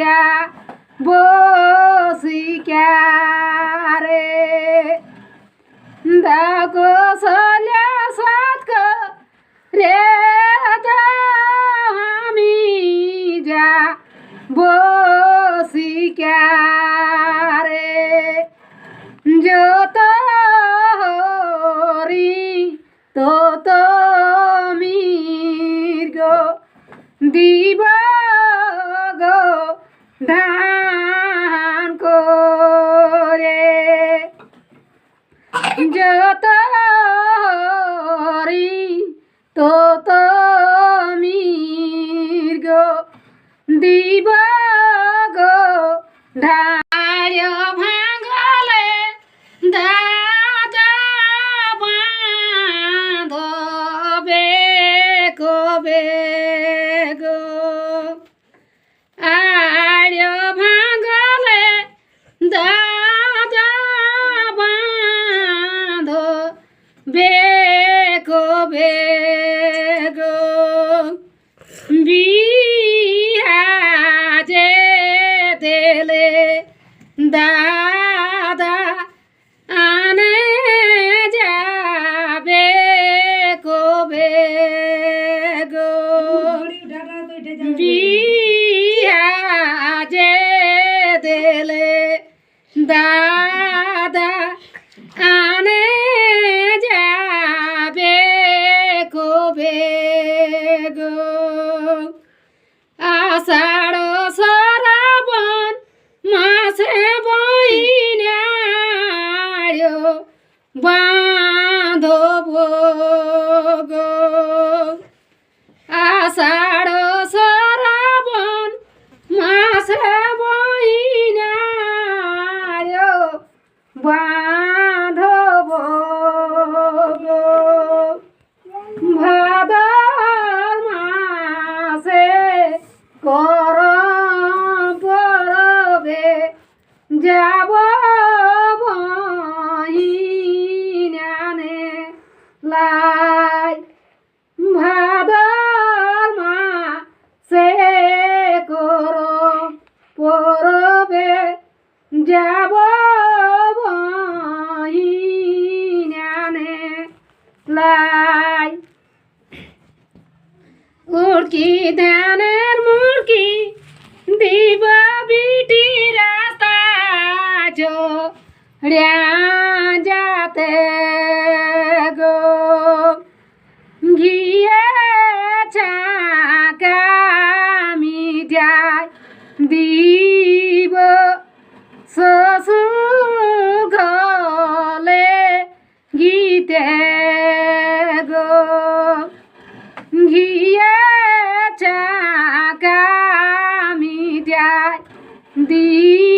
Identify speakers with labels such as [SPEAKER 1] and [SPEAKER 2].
[SPEAKER 1] যা বসিকারে দাগো সলা সাত রে আমি যা বসিকারে যত হরি তো মির্গ দিবা ধান করে। যত তো তমির গো দিব গো ঢাড় বেকবে গো বিহাজে দেলে দাদা আনে যাবে গো? বিহাজে দেলে দাদা আনে কর পরবে যাব বহিনানে লাই পরবে যাব লাই উড়কি ধানের की दीवा बीटी रास्ता जो जाते गो। घिए छाका मिठाई दीव। ससु घले गीते 的